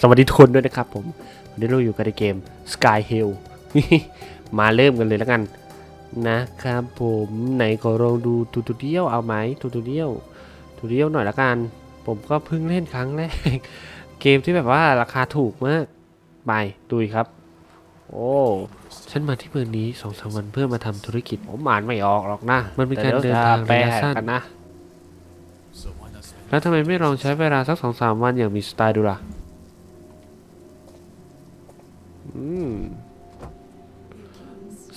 สวัสดีทุกคนด้วยนะครับผม วันนี้เราอยู่กันในเกม Sky Hill มาเริ่มกันเลยแล้วกัน นะครับผมไหนขอลองดูทูตูเดียวเอาไหมทูตูเดียวทูตูเดียวหน่อยละกัน ผมก็เพิ่งเล่นครั้งแรก เกมที่แบบว่าราคาถูกมาก ไปดูครับ โอ้ฉันมาที่เมืองนี้สองสามวันเพื่อมาทำธุรกิจผมอ่านไม่ออกหรอกนะ มันเป็นการเดินทางระยะสั้นนะ แล้วทำไมไม่ลองใช้เวลาสักสองสามวันอย่างมีสไตล์ดูล่ะ อืม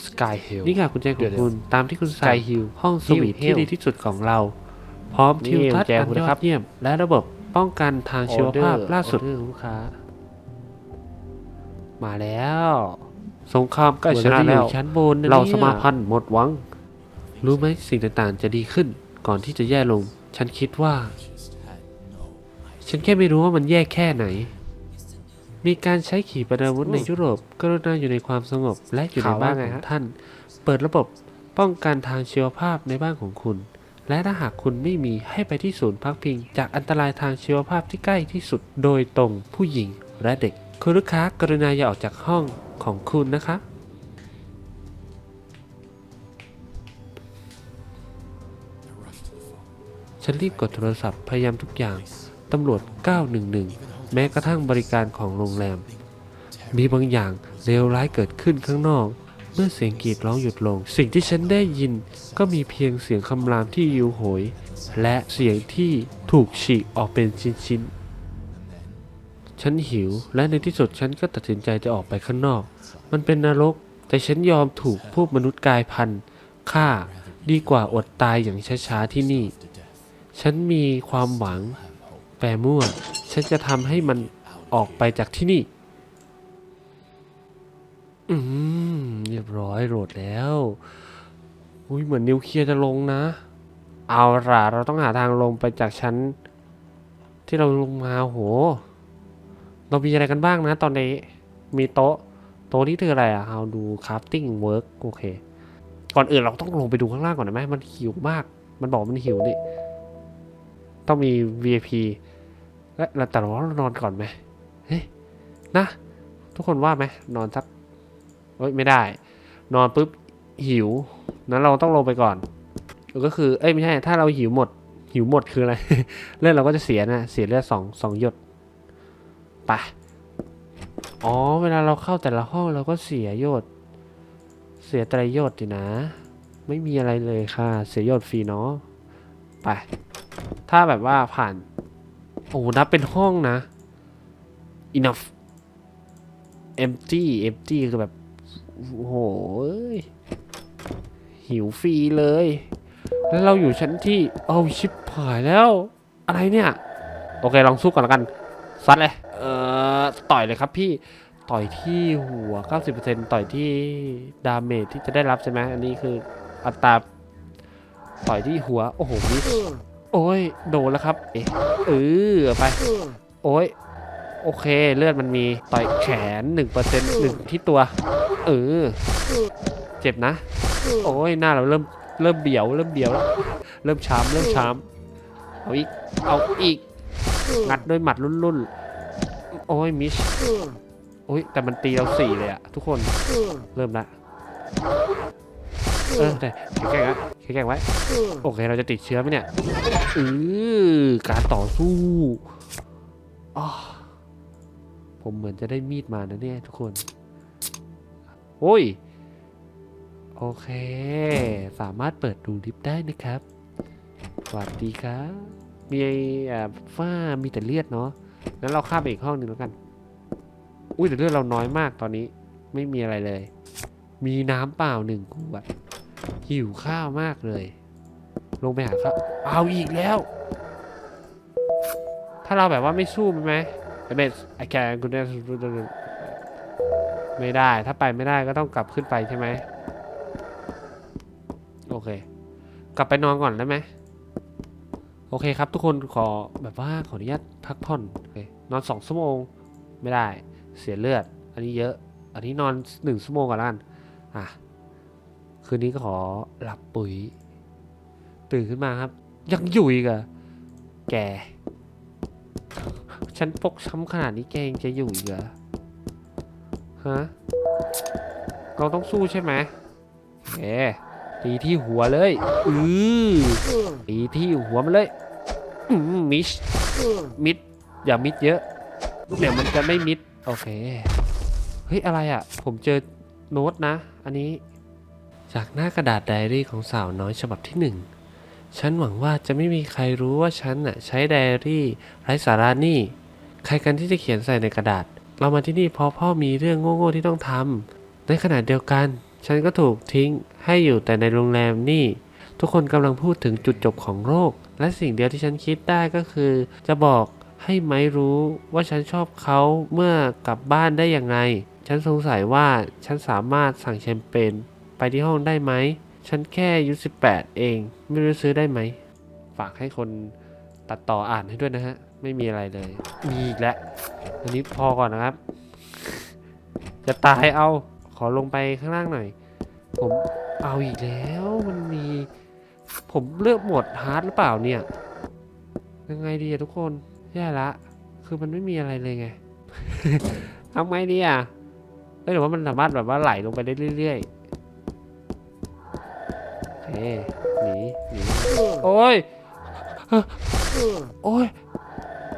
Sky Hill นี่ค่ะคุณแจของคุณ ตามที่คุณ Sky Hill ห้องสวีทที่ดีที่สุดของเรา พร้อมทิวทัศน์อันยอดเยี่ยม และระบบป้องกันทางชีวภาพล่าสุดลูกค้า มาแล้ว สงครามใกล้ชนะแล้วชั้นบนเราสมาพันธ์หมดหวัง รู้ไหมสิ่งต่างๆ จะดีขึ้นก่อนที่จะแย่ลง ฉันคิดว่า ฉันแค่ไม่รู้ว่ามันแย่แค่ไหน มีการใช้ขีปนาวุธในยุโรป กรุณาอยู่ในความสงบและอยู่ในบ้านของท่าน เปิดระบบป้องกันทางชีวภาพในบ้านของคุณ และถ้าหากคุณไม่มีให้ไปที่ศูนย์พักพิง จากอันตรายทางชีวภาพที่ใกล้ที่สุด โดยตรงผู้หญิงและเด็ก คุณลูกค้ากรุณาอย่าออกจากห้องของคุณนะคะฉันรีบกดโทรศัพท์พยายามทุกอย่าง ตำรวจ 911 แม้กระทั่งบริการของโรงแรม มีบางอย่างเลวร้ายเกิดขึ้นข้างนอก เมื่อเสียงกรีดร้องหยุดลง สิ่งที่ฉันได้ยินก็มีเพียงเสียงคำรามที่ยิวโหย และเสียงที่ถูกฉีกออกเป็นชิ้นๆฉันหิวและในที่สุดฉันก็ตัดสินใจจะออกไปข้างนอก มันเป็นนรก แต่ฉันยอมถูกพวกมนุษย์กายพันธุ์ฆ่าดีกว่าอดตายอย่างช้าๆที่นี่ ฉันมีความหวัง แปรมั่ว ฉันจะทำให้มันออกไปจากที่นี่ อืม เรียบร้อยโหลดแล้ว อุ้ยเหมือนนิวเคลียร์จะลงนะ เอาล่ะ เราต้องหาทางลงไปจากชั้น ที่เราลงมาโห เรามีอะไรกันบ้างนะ ตอนนี้ มีโต๊ะ โต๊ะนี้คืออะไรอะ How do crafting work โอเค ก่อนอื่นเราต้องลงไปดูข้างล่างก่อนนะไหมมันหิวมาก มันบอกมันหิวนี่ ต้องมี VIP และแต่เรานอนก่อนไหมเฮ้ยนะ ทุกคนว่าไหมนอนสักเอ้ยไม่ได้ นอนปุ๊บหิวนั้นเราต้องลงไปก่อน ก็คือเอ้ยไม่ใช่ ถ้าเราหิวหมด หิวหมดคืออะไร เลือดเราก็จะเสียนะ เสียเลือดสองสองหยดไปอ๋อ เวลาเราเข้าแต่ละห้องเราก็เสียหยดเสียไตรยศดินะ ไม่มีอะไรเลยค่ะ เสียหยดฟรีเนาะไป ถ้าแบบว่าผ่าน โอ้นับเป็นห้องนะ enough empty empty คือแบบ โอ้โหหิวฟรีเลย แล้วเราอยู่ชั้นที่ เอาชิบหายแล้ว อะไรเนี่ย โอเค ลองสู้ก่อนล้วกัน ซัดเลย เอ่อ ต่อยเลยครับพี่ ต่อยที่หัว 90%ต่อยที่ดาเมจที่จะได้รับใช่ไหม อันนี้คืออัตรา ต่อยที่หัว โอ้โหมิส โอ้ยโดนแล้วครับ เอ๊ะเออไป โอ้ยโอเคเลือดมันมีต่อยแขนหนึ่งเปอร์เซ็นต์หนึ่งที่ตัว เออ เจ็บนะ โอ้ยหน้าเราเริ่มเริ่มเบียว เริ่มเบียวแล้วเริ่มช้ำเริ่มช้ำเอาอีกเอาอีกงัดด้วยหมัดรุ่นๆโอ้ยมิชโอ้ยแต่มันตีเราสี่เลยอะทุกคนเริ่มละเออแต่แข็งๆไว้ แข็งๆไว้ โอเค เราจะติดเชื้อไหมเนี่ยอือการต่อสู้อ้อผมเหมือนจะได้มีดมานะเนี่ยทุกคน โอ้ย โอเค สามารถเปิดดูลิฟต์ได้นะครับ สวัสดีครับ มีอ่าฝ้า มีแต่เลือดเนาะงั้นเราข้ามไปอีกห้องหนึ่งแล้วกัน อุ้ยแต่เลือดเราน้อยมากตอนนี้ ไม่มีอะไรเลย มีน้ำเปล่าหนึ่งขวด หิวข้าวมากเลย ลงไปหาข้าวเอาอีกแล้ว ถ้าเราแบบว่าไม่สู้มันไหมไอเบสไอแกคุณได้ไม่ได้ ถ้าไปไม่ได้ก็ต้องกลับขึ้นไปใช่ไหมโอเค กลับไปนอนก่อนได้ไหมโอเคครับทุกคนขอแบบว่าขออนุญาตพักผ่อนโอเคนอนสองชั่วโมงไม่ได้เสียเลือด อันนี้เยอะ อันนี้นอนหนึ่งชั่วโมงก่อนละกันอะ คืนนี้ก็ขอหลับปุ๋ย ตื่นขึ้นมาครับ ยังอยู่อีกเหรอะแก ฉันปกช้ำขนาดนี้แกยังจะอยู่อีกเหรอฮะเราต้องสู้ใช่ไหมเอตีที่หัวเลย อือตีที่หัวมันเลยมมิช มิด อย่ามิดเยอะ เดี๋ยวมันจะไม่มิด โอเค เฮ้ย อะไรอะ ผมเจอโน้ตนะ อันนี้ จากหน้ากระดาษไดอารี่ของสาวน้อยฉบับที่หนึ่งฉันหวังว่าจะไม่มีใครรู้ว่าฉันน่ะใช้ไดอารี่ไร้สาระนี่ ใครกันที่จะเขียนใส่ในกระดาษ เรามาที่นี่เพราะพ่อมีเรื่องโง่ๆที่ต้องทำในขณะเดียวกัน ฉันก็ถูกทิ้งให้อยู่แต่ในโรงแรมนี่ ทุกคนกำลังพูดถึงจุดจบของโลก และสิ่งเดียวที่ฉันคิดได้ก็คือ จะบอกให้ไม้รู้ว่าฉันชอบเขาเมื่อกลับบ้านได้ยังไงฉันสงสัยว่าฉันสามารถสั่งแชมเปญ ไปที่ห้องได้ไหม ฉันแค่อายุ18 เอง ไม่รู้ซื้อได้ไหม ฝากให้คนตัดต่ออ่านให้ด้วยนะฮะ ไม่มีอะไรเลย มีอีกแล้ว อันนี้พอก่อนนะครับ จะตายเอา ขอลงไปข้างล่างหน่อย ผมเอาอีกแล้ว มันมี ผมเลือกหมดฮาร์ดหรือเปล่าเนี่ย ยังไงดีอะทุกคน แย่ละ คือมันไม่มีอะไรเลยไงทำไงดีอะเอ้ยหรือว่ามันสามารถแบบว่าไหลลงไปได้เรื่อย เคหนีหนีโอ้ยโอ้ย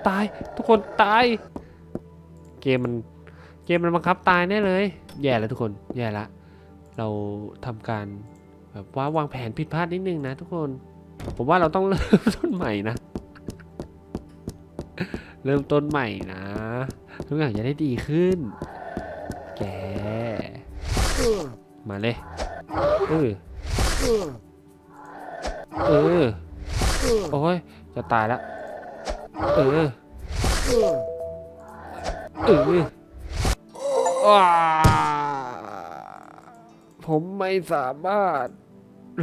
ตายทุกคนตาย เกมมันเกมมันบังคับตายแน่เลย แย่แล้วทุกคนแย่ละ เราทำการแบบว่าวางแผนผิดพลาดนิดนึงนะทุกคน ผมว่าเราต้องเริ่มต้นใหม่นะ เริ่มต้นใหม่นะทุกอย่างจะได้ดีขึ้น แก มาเลยเออ เออ โอ้ย จะตายแล้วเออ เออว้าผมไม่สามารถ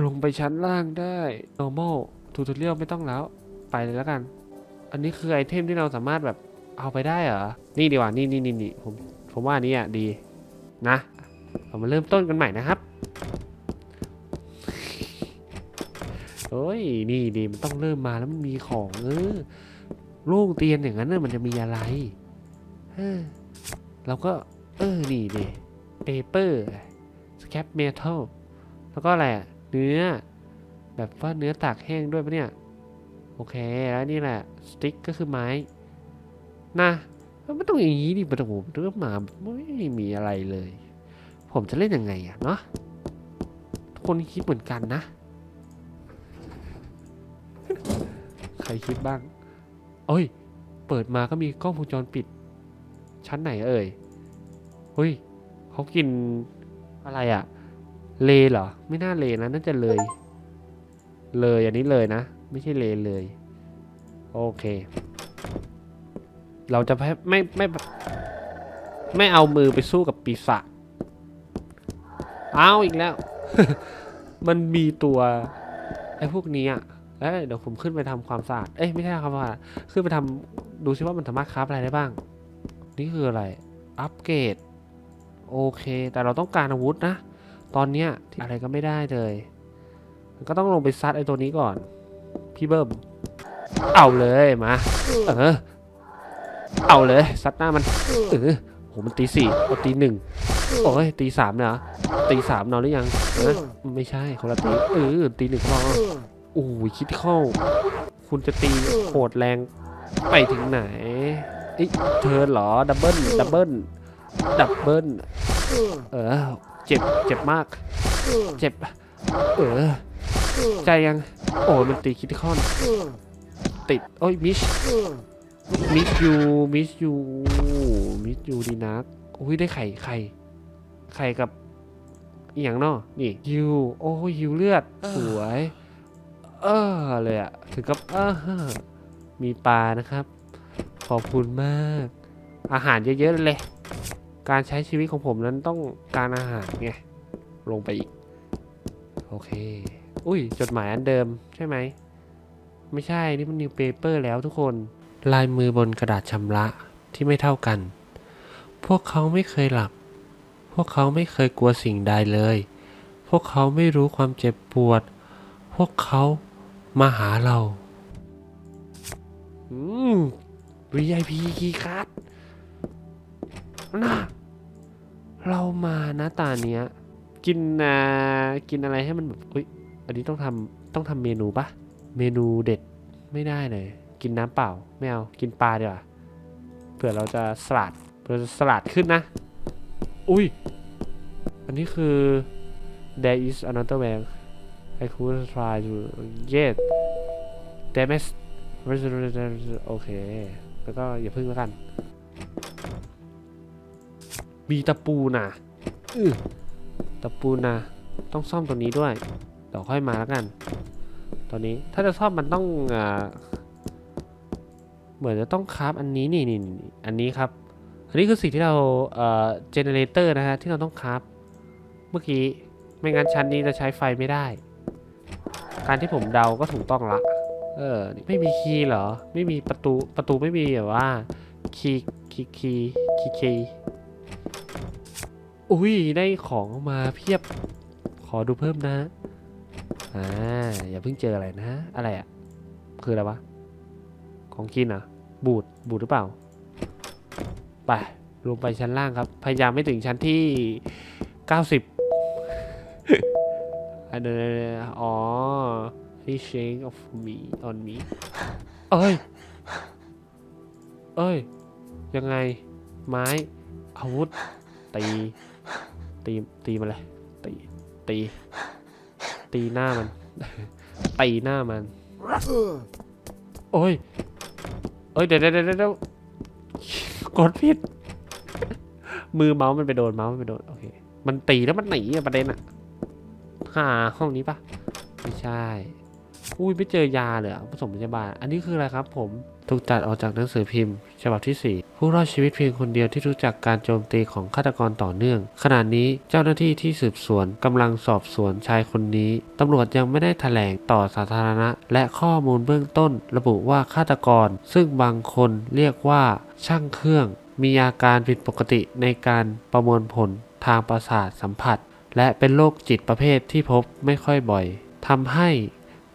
ลงไปชั้นล่างได้ normal tutorial ไม่ต้องแล้ว ไปเลยแล้วกัน อันนี้คือไอเทมที่เราสามารถแบบเอาไปได้เหรอ นี่ดีกว่า นี่นี่นี่ผม ผมว่าอันนี้อะดี นะ เรามาเริ่มต้นกันใหม่นะครับ เฮ้ยนี่ดีมันต้องเริ่มมาแล้วมันมีของเออโล่งเตียนอย่างนั้นน่ะมันจะมีอะไรเออเราก็ เออ นี่ดิเปเปอร์สแคปเมทัลแล้วก็อะไรอะเนื้อ แบบว่าเนื้อตากแห้งด้วยปะเนี่ย โอเค แล้วนี่แหละ สติ๊กก็คือไม้ นะไม่ต้องอย่างนี้ดิมันต้องเริ่มมาไม่มีอะไรเลย ผมจะเล่นยังไงอะเนาะทุกคนคิดเหมือนกันนะ ครคิดบ้าง เอ้ย เปิดมาก็มีกล้องวงจรปิด ชั้นไหนเอ่ยเฮ้ยเขากินอะไรอะเลเหรอ ไม่น่าเลนะน่าจะเลย เลยอันนี้เลยนะ ไม่ใช่เลเลย โอเค เราจะไม่ไม่ไม่ไม่เอามือไปสู้กับปีศาจเอาอีกแล้ว มันมีตัวไอ้พวกนี้อะ เอ้ยเดี๋ยวผมขึ้นไปทำความสะอาด เอ้ยไม่ใช่ครับว่า ขึ้นไปทำดูซิว่ามันสามารถคราฟอะไรได้บ้าง นี่คืออะไร อัปเกรด โอเค แต่เราต้องการอาวุธนะ ตอนเนี้ยอะไรก็ไม่ได้เลย ก็ต้องลงไปซัดไอ้ตัวนี้ก่อน พี่เบิ้ม เอาเลยมา เออ เอาเลยซัดหน้ามัน เออโหมันตีสี่เอาตีหนึ่งโอ้ยตีสามเนี่ยหรอตีสามนอนหรือยังนะไม่ใช่คนละตีเออตีหนึ่งพอ อ้ยคิดเข้า คุณจะตีโหดแรงไปถึงไหนเอ้ยเธอเหรอ ดับเบิลดับเบิลดับเบิลเออ เจ็บ เจ็บมาก เจ็บ เออ ใจยัง โอ้ยมันตีคิดข้าติด โอ้ย มิช มิสยู มิสยู มิสยูดีนักอุ้ย ได้ไข่ ไข่ ไข่กับอหย่างเนาะนี่ฮิว โอ้ยฮิวเลือด สวย เออเลยอะถึงกับเออมีปลานะครับ ขอบคุณมาก อาหารเยอะๆเลย การใช้ชีวิตของผมนั้นต้องการอาหารไงลงไปอีก โอเค อุ้ย จดหมายอันเดิมใช่ไหม ไม่ใช่ นี่มันนิวเปเปอร์แล้วทุกคน ลายมือบนกระดาษชำระที่ไม่เท่ากัน พวกเขาไม่เคยหลับ พวกเขาไม่เคยกลัวสิ่งใดเลย พวกเขาไม่รู้ความเจ็บปวด พวกเขา มาหาเรา อืม VIP คีย์การ์ดนะเรามานะตาเนี้ย กินอ่ากินอะไรให้มันแบบอุ้ยอันนี้ต้องทำต้องทำเมนูปะเมนูเด็ดไม่ได้เลย กินน้ำเปล่า ไม่เอา กินปลาดีกว่าเผื่อเราจะสลัดเผื่อจะสลัดขึ้นนะ อุ้ย อันนี้คือ there is another way I could try to get damage โอเค แล้วก็อย่าพึ่งแล้วกัน มีตะปูนะอื้อตะปูนะ ต้องซ่อมตัวนี้ด้วย เดี๋ยวค่อยมาแล้วกันตอนนี้ ถ้าจะซ่อมมันต้องอ่าเหมือนจะต้องคราฟอันนี้นี่นี่นี่อันนี้ครับ อันนี้คือสิ่งที่เราเอ่อเจเนเรเตอร์นะฮะ ที่เราต้องคราฟเมื่อกี้ ไม่งั้นชั้นนี้จะใช้ไฟไม่ได้ การที่ผมเดาก็ถูกต้องละ เออ ไม่มีคีย์เหรอ ไม่มีประตู ประตูไม่มีแบบว่า คีย์ คีย์ คีย์ คีย์คีย์อุ้ย ได้ของมาเพียบ ขอดูเพิ่มนะ อ่า อย่าเพิ่งเจออะไรนะ อะไรอะ่ะ คืออะไรวะ ของกินเหรอะ บูด บูดหรือเปล่า ไป ลงไปชั้นล่างครับ พยายามไม่ถึงชั้นที่ 90 อันนั้นอ๋อ he shake of me on me เอ้ย เอ้ย ยังไง ไม้ อาวุธ ตี ตี ตีมันเลย ตี ตี ตีหน้ามัน ตีหน้ามัน โอ้ย เอ้ย เดี๋ยวเดี๋ยวเดี๋ยวเดี๋ยวกดผิด มือเมาส์มันไปโดนเมาส์มันไปโดน โอเค มันตีแล้วมันหนีอะประเด็นอะ หาห้องนี้ปะไม่ใช่ อุ้ยไม่เจอยาเลยผสมพยาบาล อันนี้คืออะไรครับผมถูกตัดออกจากหนังสือพิมพ์ ฉบับที่ 4 ผู้รอดชีวิตเพียงคนเดียวที่รู้จักการโจมตีของฆาตกรต่อเนื่อง ขณะนี้เจ้าหน้าที่ที่สืบสวนกำลังสอบสวนชายคนนี้ ตำรวจยังไม่ได้แถลงต่อสาธารณะ และข้อมูลเบื้องต้น ระบุว่าฆาตกร ซึ่งบางคนเรียกว่า ช่างเครื่อง มีอาการผิดปกติในการประมวลผลทางประสาทสัมผัส และเป็นโรคจิตประเภทที่พบไม่ค่อยบ่อยทำให้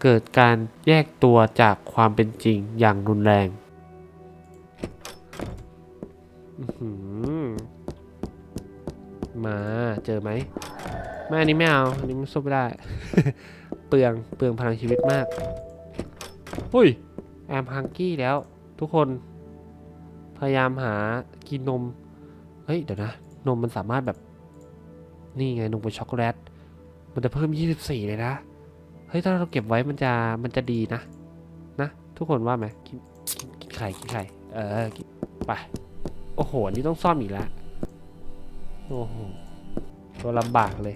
เกิดการแยกตัวจากความเป็นจริงอย่างรุนแรงมาเจอไหมไม่อันนี้ไม่เอาอันนี้มันสู้ไม่ได้ เปลืองเปลืองพลังชีวิตมากอุ้ยแอมฮังกี้แล้ว ทุกคน พยายามหากินนม เฮ้ย เดี๋ยวนะ นมมันสามารถแบบ นี่ไงนมเป็นช็อกโกแลต มันจะเพิ่ม 24 เลยนะ เฮ้ย ถ้าเราเก็บไว้มันจะมันจะดีนะ นะ ทุกคนว่าไหมกินกินไข่กินไข่ เออกินไป โอ้โห อันนี้ต้องซ่อมอีกแล้ว โอ้โห ตัวลำบากเลย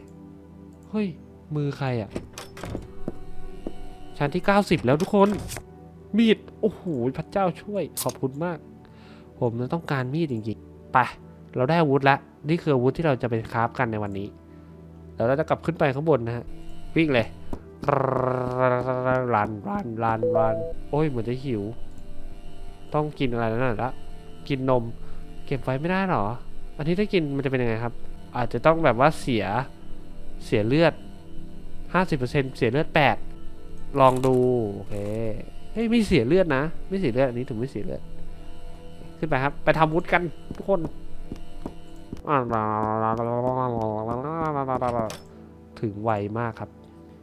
เฮ้ย มือใครอะ่ะ ชั้นที่ 90 แล้วทุกคน มีด โอ้โห พระเจ้าช่วย ขอบคุณมาก ผมต้องการมีดจริงๆ ไป เราได้อาวุธแล้ว นี่คืออาวุธที่เราจะไปคราฟกันในวันนี้แล้วเราจะกลับขึ้นไปข้างบนนะฮะวิ่งเลยรันรันรันรันโอ้ยเหมือนจะหิว ต้องกินอะไรแล้วน่ะละกินนม เก็บไว้ไม่ได้หรอ อันนี้ถ้ากินมันจะเป็นยังไงครับ อาจจะต้องแบบว่าเสียเสียเลือด 50%เสียเลือด 8 ลองดูโอเคเฮ้ยไม่เสียเลือดนะ ไม่เสียเลือดอันนี้ถึงไม่เสียเลือด ขึ้นไปครับ ไปทำวุฒิกันทุกคน ถึงไวมากครับ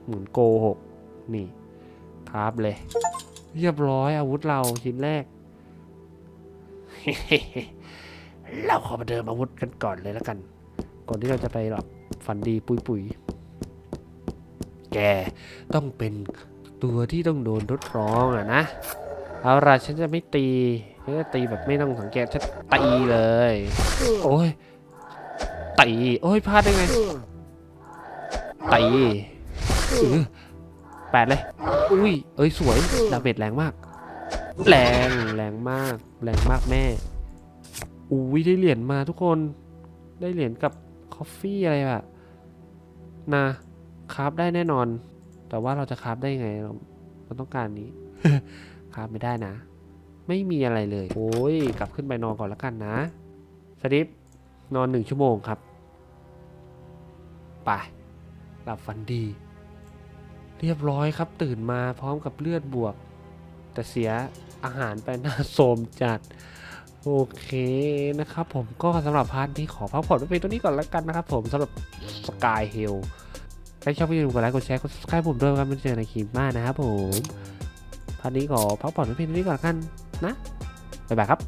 หมุนโกหกนี่ครับเลย เรียบร้อยอาวุธเราชิ้นแรก เราขอมาเดิมอาวุธกันก่อนเลยแล้วกัน ก่อนที่เราจะไปหลับฝันดีปุยปุยแกต้องเป็นตัวที่ต้องโดนทดลองอะนะ เอาล่ะฉันจะไม่ตีฉันจะตีแบบไม่ต้องสังเกตฉันตีเลย โอ้ย ตีโอ้ยพลาดได้ไงตีอื้อแปดเลย อุ้ย เอ้ยสวย ดาเมจแรงมาก แรง แรงมาก แรงมากแม่ อุ้ยได้เหรียญมาทุกคน ได้เหรียญกับคอฟฟี่อะไรแบบนะคราฟได้แน่นอน แต่ว่าเราจะคราฟได้ไงเราเราต้องการนี้คราฟไม่ได้นะ ไม่มีอะไรเลย โอ้ย กลับขึ้นไปนอนก่อนแล้วกันนะ สลิป นอนหนึ่งชั่วโมงครับ ไป หลับฝันดี เรียบร้อยครับตื่นมาพร้อมกับเลือดบวก แต่เสียอาหารไปน่าโสมจัด โอเคนะครับผมก็สำหรับพาร์ทนี้ขอพักผ่อนไว้เพียงตัวนี้ก่อนแล้วกันนะครับผมสำหรับสกายเฮลถ้าชอบวิดีโอกดไลค์กดแชร์กด subscribe ผมด้วยครับไม่เจอในคลิปหน้านะครับผมพาร์ทนี้ขอพักผ่อนไว้เพียงตัวนี้ก่อนแล้วกันนะบ๊ายบายครับ